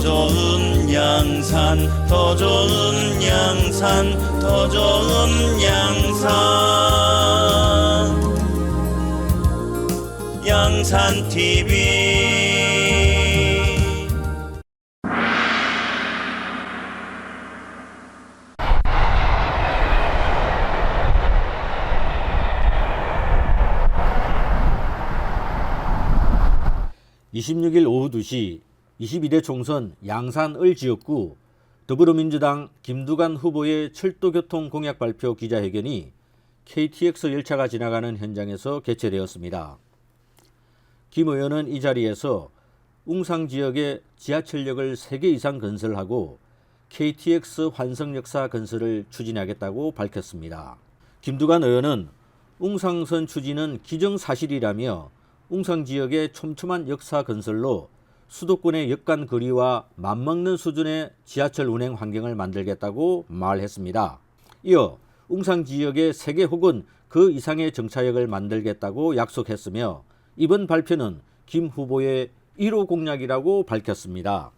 좋은 양산 더 좋은 양산 더 좋은 양산. 양산 TV 이십육 일 오후 2시 22대 총선 양산 을 지역구 더불어민주당 김두관 후보의 철도교통 공약 발표 기자회견이 KTX 열차가 지나가는 현장에서 개최되었습니다. 김 의원은 이 자리에서 웅상 지역에 지하철역을 3개 이상 건설하고 KTX 환승역사 건설을 추진하겠다고 밝혔습니다. 김두관 의원은 웅상선 추진은 기정사실이라며 웅상 지역의 촘촘한 역사 건설로 수도권의 역간 거리와 맞먹는 수준의 지하철 운행 환경을 만들겠다고 말했습니다. 이어 웅상 지역에 3개 혹은 그 이상의 정차역을 만들겠다고 약속했으며 이번 발표는 김 후보의 1호 공약이라고 밝혔습니다.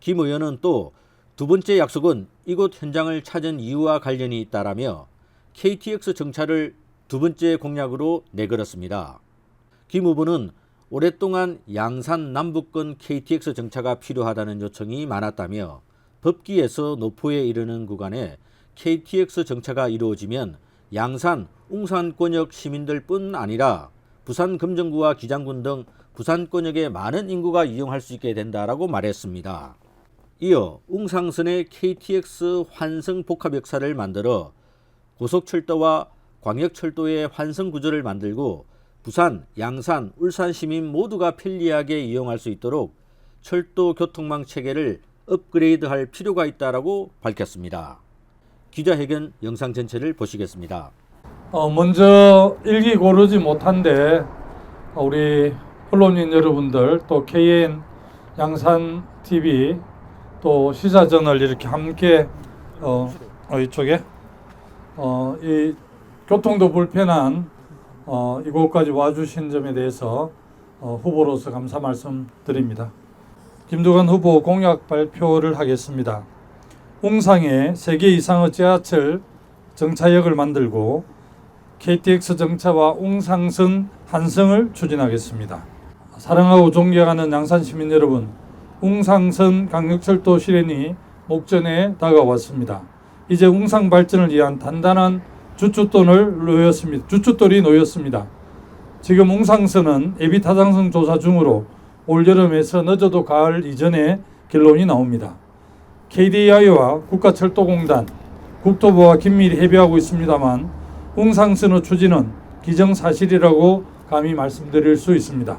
김 의원은 또 두 번째 약속은 이곳 현장을 찾은 이유와 관련이 있다라며 KTX 정차를 두 번째 공약으로 내걸었습니다. 김 후보는 오랫동안 양산 남북권 KTX 정차가 필요하다는 요청이 많았다며 법기에서 노포에 이르는 구간에 KTX 정차가 이루어지면 양산, 웅산권역 시민들뿐 아니라 부산 금정구와 기장군 등 부산권역의 많은 인구가 이용할 수 있게 된다라고 말했습니다. 이어 웅상선의 KTX 환승 복합 역사를 만들어 고속철도와 광역철도의 환승 구조를 만들고 부산, 양산, 울산 시민 모두가 편리하게 이용할 수 있도록 철도 교통망 체계를 업그레이드할 필요가 있다라고 밝혔습니다. 기자회견 영상 전체를 보시겠습니다. 어, 먼저 일기 고르지 못한데 어, 우리 언론인 여러분들 또 KN 양산 TV 또 시사저널 이렇게 함께 어, 어 이쪽에 어, 이 교통도 불편한 어, 이곳까지 와주신 점에 대해서 어, 후보로서 감사 말씀드립니다. 김두관 후보 공약 발표를 하겠습니다. 웅상에 3개 이상의 지하철 정차역을 만들고 KTX 정차와 웅상선 한성을 추진하겠습니다. 사랑하고 존경하는 양산 시민 여러분, 웅상선 강력철도 실현이 목전에 다가왔습니다. 이제 웅상 발전을 위한 단단한 주춧돌을 놓였습니다. 주춧돌이 놓였습니다. 지금 웅상선은 예비 타당성 조사 중으로 올 여름에서 늦어도 가을 이전에 결론이 나옵니다. KDI와 국가철도공단, 국토부와 긴밀히 협의하고 있습니다만 웅상선의 추진은 기정사실이라고 감히 말씀드릴 수 있습니다.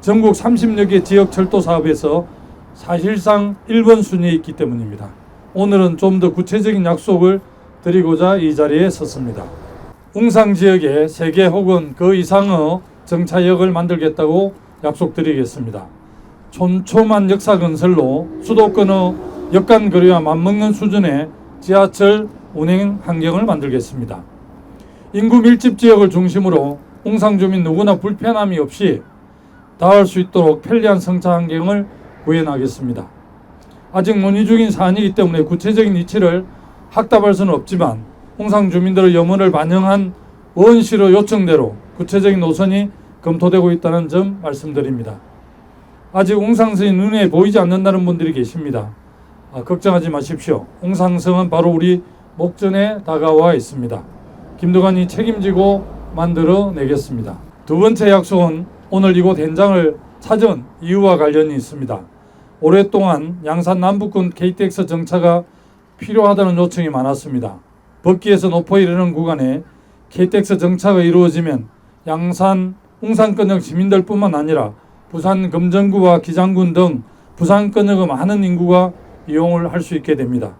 전국 30여 개 지역 철도 사업에서 사실상 1번 순위에 있기 때문입니다. 오늘은 좀 더 구체적인 약속을 드리고자 이 자리에 섰습니다. 웅상 지역에 3개 혹은 그 이상의 정차역을 만들겠다고 약속드리겠습니다. 촘촘한 역사 건설로 수도권의 역간 거리와 맞먹는 수준의 지하철 운행 환경을 만들겠습니다. 인구 밀집 지역을 중심으로 웅상 주민 누구나 불편함이 없이 닿을 수 있도록 편리한 성차 환경을 구현하겠습니다. 아직 논의 중인 사안이기 때문에 구체적인 이치를 확답할 수는 없지만 홍상 주민들의 염원을 반영한 원시로 요청대로 구체적인 노선이 검토되고 있다는 점 말씀드립니다. 아직 웅상성이 눈에 보이지 않는다는 분들이 계십니다. 아, 걱정하지 마십시오. 웅상성은 바로 우리 목전에 다가와 있습니다. 김도관이 책임지고 만들어 내겠습니다. 두 번째 약속은 오늘 이곳 현장을 찾은 이유와 관련이 있습니다. 오랫동안 양산 남북권 KTX 정차가 필요하다는 요청이 많았습니다. 법기에서 노포에 이르는 구간에 KTX 정차가 이루어지면 양산, 홍산권역 시민들뿐만 아니라 부산 금정구와 기장군 등 부산권역의 많은 인구가 이용을 할 수 있게 됩니다.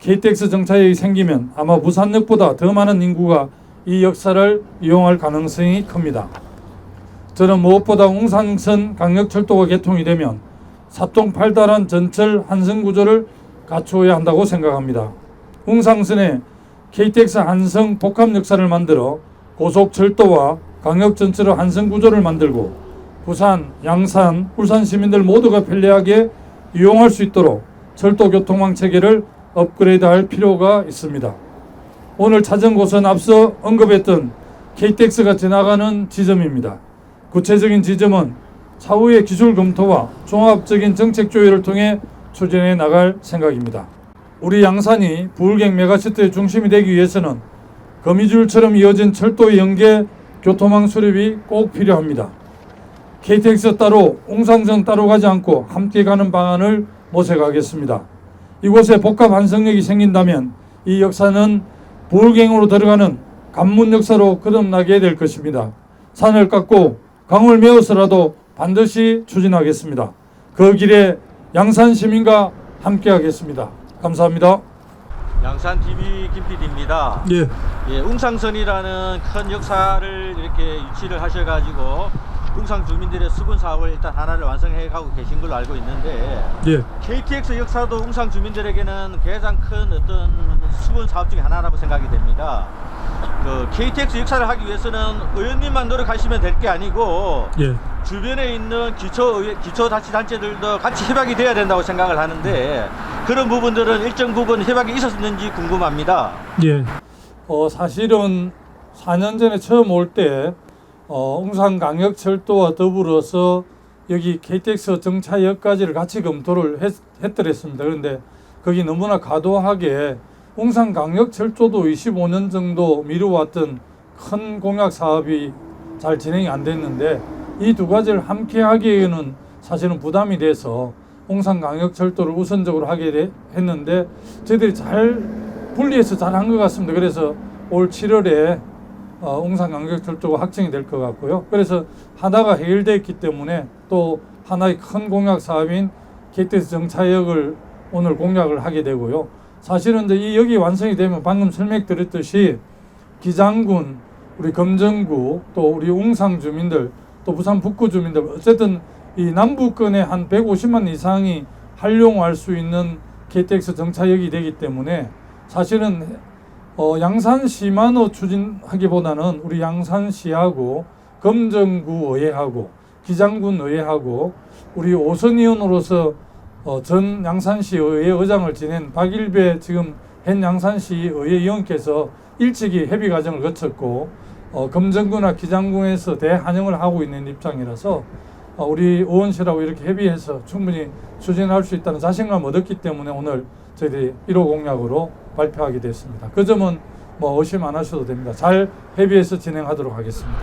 KTX 정차역이 생기면 아마 부산역보다 더 많은 인구가 이 역사를 이용할 가능성이 큽니다. 저는 무엇보다 웅산선 강력철도가 개통이 되면 사통 팔달한 전철 한성 구조를 갖추어야 한다고 생각합니다. 웅상선에 KTX 한성 복합 역사를 만들어 고속철도와 광역전철의 한성 구조를 만들고 부산, 양산, 울산 시민들 모두가 편리하게 이용할 수 있도록 철도 교통망 체계를 업그레이드할 필요가 있습니다. 오늘 찾은 곳은 앞서 언급했던 KTX가 지나가는 지점입니다. 구체적인 지점은 차후의 기술 검토와 종합적인 정책 조율을 통해 추진해 나갈 생각입니다. 우리 양산이 부울경 메가시티의 중심이 되기 위해서는 거미줄처럼 이어진 철도 연계 교통망 수립이 꼭 필요합니다. KTX 따로 웅상선 따로 가지 않고 함께 가는 방안을 모색하겠습니다. 이곳에 복합 환승역이 생긴다면 이 역사는 부울경으로 들어가는 관문 역사로 거듭나게 될 것입니다. 산을 깎고 강을 메어서라도 반드시 추진하겠습니다. 그 길에 양산 시민과 함께 하겠습니다. 감사합니다. 양산 TV 김 PD입니다. 예, 예, 웅상선이라는 큰 역사를 이렇게 유치를 하셔가지고 웅상 주민들의 수분 사업을 일단 하나를 완성해 가고 계신 걸로 알고 있는데 예, KTX 역사도 웅상 주민들에게는 가장 큰 어떤 수분 사업 중에 하나라고 생각이 됩니다. 그 KTX 역사를 하기 위해서는 의원님만 노력하시면 될 게 아니고 예. 주변에 있는 기초 기초자치단체들도 같이 협약이 돼야 된다고 생각을 하는데 그런 부분들은 일정 부분 협약이 있었는지 궁금합니다. 예. 어, 사실은 4년 전에 처음 올 때 어, 웅산광역철도와 더불어서 여기 KTX 정차역까지를 같이 검토를 했, 했더랬습니다. 그런데 거기 너무나 과도하게 웅산광역철도도 25년 정도 미뤄왔던 큰 공약 사업이 잘 진행이 안 됐는데 이 두 가지를 함께 하기에는 사실은 부담이 돼서 웅산광역철도를 우선적으로 하게 돼- 했는데 저희들이 잘 분리해서 잘 한 것 같습니다. 그래서 올 7월에 어, 웅산광역철도가 확정이 될 것 같고요. 그래서 하나가 해결되어 있기 때문에 또 하나의 큰 공약 사업인 KTX 정차역을 오늘 공약을 하게 되고요. 사실은 이제 이 역이 완성이 되면 방금 설명드렸듯이 기장군, 우리 검정구, 또 우리 웅상 주민들, 또 부산 북구 주민들, 어쨌든 이 남부권에 한 150만 이상이 활용할 수 있는 KTX 정차역이 되기 때문에 사실은 어, 양산시만으로 추진하기보다는 우리 양산시하고 검정구 의회하고 기장군 의회하고 우리 오선 의원으로서 어, 전 양산시 의회 의장을 지낸 박일배 지금 현 양산시 의회 의원께서 일찍이 협의 과정을 거쳤고 어, 검정구나 기장군에서 대환영을 하고 있는 입장이라서 어, 우리 의원실하고 이렇게 협의해서 충분히 추진할 수 있다는 자신감 얻었기 때문에 오늘 저희들이 1호 공약으로 발표하게 됐습니다. 그 점은 뭐 의심 안 하셔도 됩니다. 잘 협의해서 진행하도록 하겠습니다.